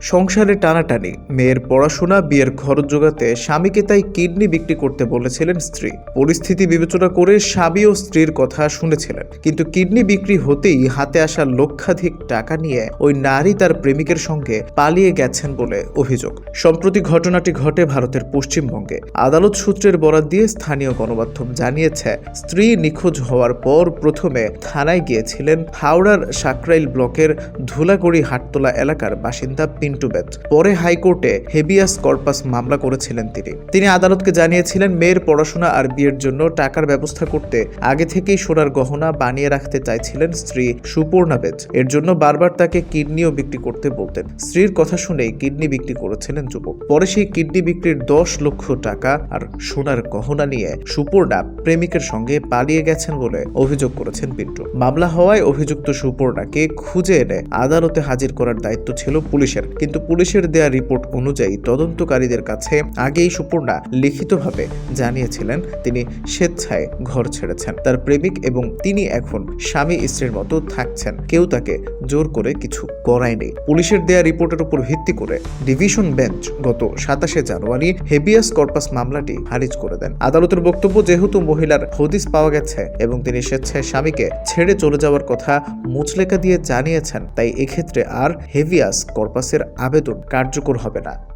সংসারে টানাটানি, মেয়ের পড়াশোনা, বিয়ের খরচ জোগাতে স্বামীকে তাই কিডনি বিক্রি করতে বলেছিলেন স্ত্রী। পরিস্থিতি বিবেচনা করে স্বামী ও স্ত্রীর কথা শুনেছিলেন। কিন্তু কিডনি বিক্রি হতেই হাতে আসা লক্ষাধিক টাকা নিয়ে ওই নারী তার প্রেমিকের সঙ্গে পালিয়ে গেছেন বলে অভিযোগ। সম্প্রতি ঘটনাটি ঘটে ভারতের পশ্চিমবঙ্গে। আদালত সূত্রের বরাত দিয়ে স্থানীয় গণমাধ্যম জানিয়েছে, স্ত্রী নিখোঁজ হওয়ার পর প্রথমে থানায় গিয়েছিলেন হাওড়ার সাকরাইল ব্লকের ধুলাগড়ি হাটতলা এলাকার বাসিন্দা পিন্টু বেদ পরে হাইকোর্টে হেবিয়াস কর্পাস মামলা করেছিলেন তিনি। তিনি আদালতকে জানিয়েছিলেন, মেয়ের পড়াশোনা আর বিয়ের জন্য টাকার ব্যবস্থা করতে আগে থেকেই সোনার গহনা বানিয়ে রাখতে চাইছিলেন স্ত্রী সুপর্ণা বেদ এর জন্য বারবার তাকে কিডনিও বিক্রি করতে বলতেন। স্ত্রীর কথা শুনেই কিডনি বিক্রি করেছিলেন যুবক। পরে সেই কিডনি বিক্রির দশ লক্ষ টাকা আর সোনার গহনা নিয়ে সুপর্ণা প্রেমিকের সঙ্গে পালিয়ে গেছেন বলে অভিযোগ করেছেন পিন্টু। মামলা হওয়ায় অভিযুক্ত সুপর্ণাকে খুঁজে এনে আদালতে হাজির করার দায়িত্ব ছিল পুলিশের। কিন্তু পুলিশের দেয়া রিপোর্ট অনুযায়ী তদন্তকারীদের কাছে আগেই সুপর্ণা লিখিতভাবে জানিয়েছিলেন তিনি স্বেচ্ছায় ঘর ছেড়েছেন। তার প্রেমিক এবং তিনি এখন স্বামী স্ত্রীর মতো থাকছেন। কেউ তাকে জোর করে কিছু করায়নি। পুলিশের দেয়া রিপোর্টের উপর ভিত্তি করে ডিভিশন বেঞ্চ গত সাতাশে জানুয়ারি হেবিয়াস কর্পাস মামলাটি খারিজ করে দেন। আদালতের বক্তব্য, যেহেতু মহিলার হদিস পাওয়া গেছে এবং তিনি স্বেচ্ছায় স্বামীকে ছেড়ে চলে যাওয়ার কথা মুচলেখা দিয়ে জানিয়েছেন, তাই এক্ষেত্রে আর হেভিয়াস কর্পাসের আবেদন কার্যকর হবে না।